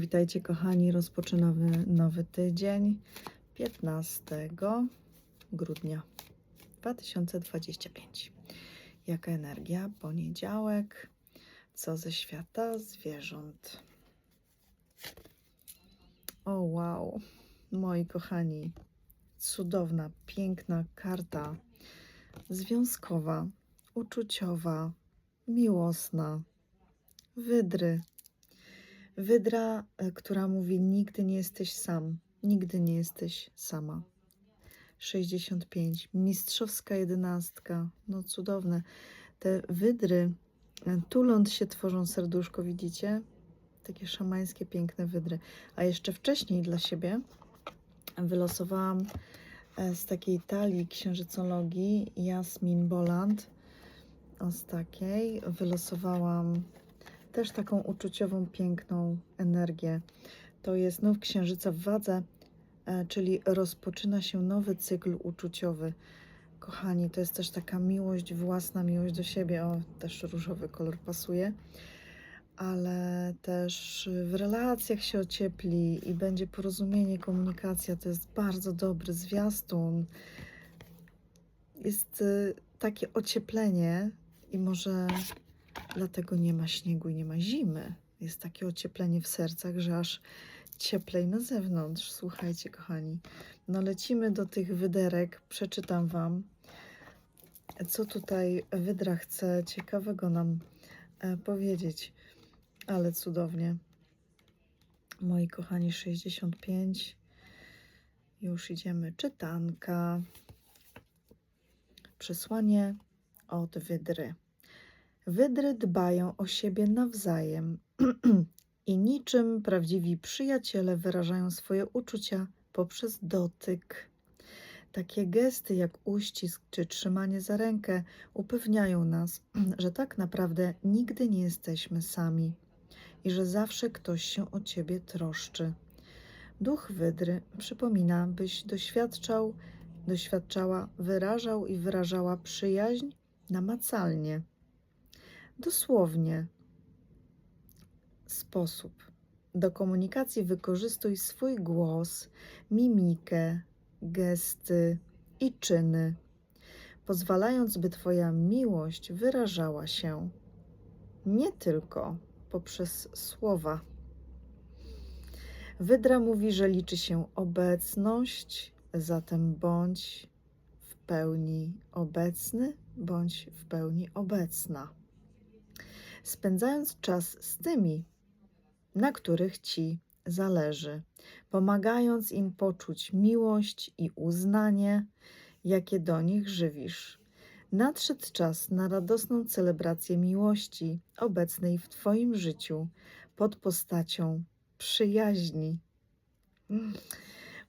Witajcie kochani, rozpoczynamy nowy tydzień 15 grudnia 2025. Jaka energia? Poniedziałek. Co ze świata zwierząt? O wow, moi kochani, cudowna, piękna karta związkowa, uczuciowa, miłosna, wydry. Wydra, e, która mówi: Nigdy nie jesteś sam, nigdy nie jesteś sama. 65. Mistrzowska jedenastka. No cudowne. Te wydry, e, tuląc się tworzą serduszko, widzicie? Takie szamańskie, piękne wydry. A jeszcze wcześniej dla siebie wylosowałam e, z takiej talii księżycologii Jasmin Boland. O, z takiej wylosowałam też taką uczuciową, piękną energię. To jest nów księżyca w wadze, e, czyli rozpoczyna się nowy cykl uczuciowy. Kochani, to jest też taka miłość, własna miłość do siebie. O, też różowy kolor pasuje. Ale też w relacjach się ociepli i będzie porozumienie, komunikacja. To jest bardzo dobry zwiastun. Jest y, takie ocieplenie i może Dlatego nie ma śniegu i nie ma zimy. Jest takie ocieplenie w sercach, że aż cieplej na zewnątrz. Słuchajcie, kochani. No lecimy do tych wyderek. Przeczytam Wam, co tutaj wydra chce ciekawego nam e, powiedzieć. Ale cudownie. Moi kochani, 65. Już idziemy. Czytanka. Przesłanie od wydry. Wydry dbają o siebie nawzajem i niczym prawdziwi przyjaciele wyrażają swoje uczucia poprzez dotyk. Takie gesty jak uścisk czy trzymanie za rękę upewniają nas, że tak naprawdę nigdy nie jesteśmy sami i że zawsze ktoś się o ciebie troszczy. Duch wydry przypomina, byś doświadczał, doświadczała, wyrażał i wyrażała przyjaźń namacalnie dosłownie sposób. Do komunikacji wykorzystuj swój głos, mimikę, gesty i czyny, pozwalając, by Twoja miłość wyrażała się nie tylko poprzez słowa. Wydra mówi, że liczy się obecność, zatem bądź w pełni obecny, bądź w pełni obecna spędzając czas z tymi, na których Ci zależy, pomagając im poczuć miłość i uznanie, jakie do nich żywisz. Nadszedł czas na radosną celebrację miłości obecnej w Twoim życiu pod postacią przyjaźni.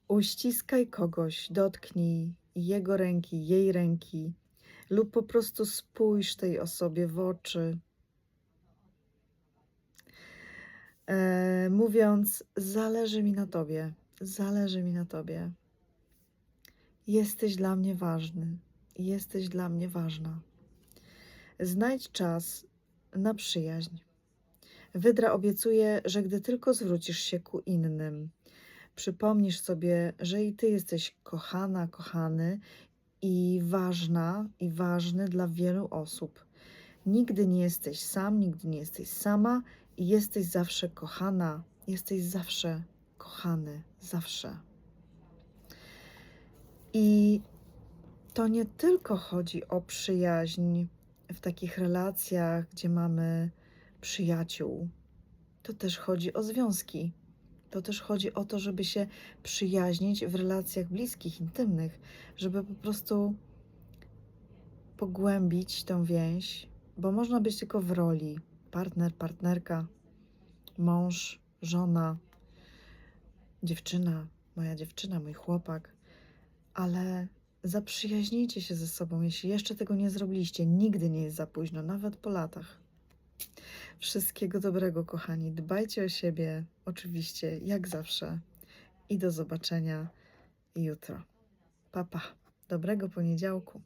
Uściskaj kogoś, dotknij jego ręki, jej ręki, lub po prostu spójrz tej osobie w oczy e, mówiąc: Zależy mi na tobie, zależy mi na tobie. Jesteś dla mnie ważny, jesteś dla mnie ważna. Znajdź czas na przyjaźń. Wydra obiecuje, że gdy tylko zwrócisz się ku innym, przypomnisz sobie, że i ty jesteś kochana, kochany i ważna i ważny dla wielu osób. Nigdy nie jesteś sam, nigdy nie jesteś sama i jesteś zawsze kochana, jesteś zawsze kochany, zawsze. I to nie tylko chodzi o przyjaźń w takich relacjach, gdzie mamy przyjaciół, to też chodzi o związki. To też chodzi o to, żeby się przyjaźnić w relacjach bliskich, intymnych, żeby po prostu pogłębić tą więź, bo można być tylko w roli partner, partnerka, mąż, żona, dziewczyna, moja dziewczyna, mój chłopak, ale zaprzyjaźnijcie się ze sobą. Jeśli jeszcze tego nie zrobiliście, nigdy nie jest za późno, nawet po latach. Wszystkiego dobrego, kochani. Dbajcie o siebie, oczywiście, jak zawsze. I do zobaczenia jutro. Papa, dobrego poniedziałku.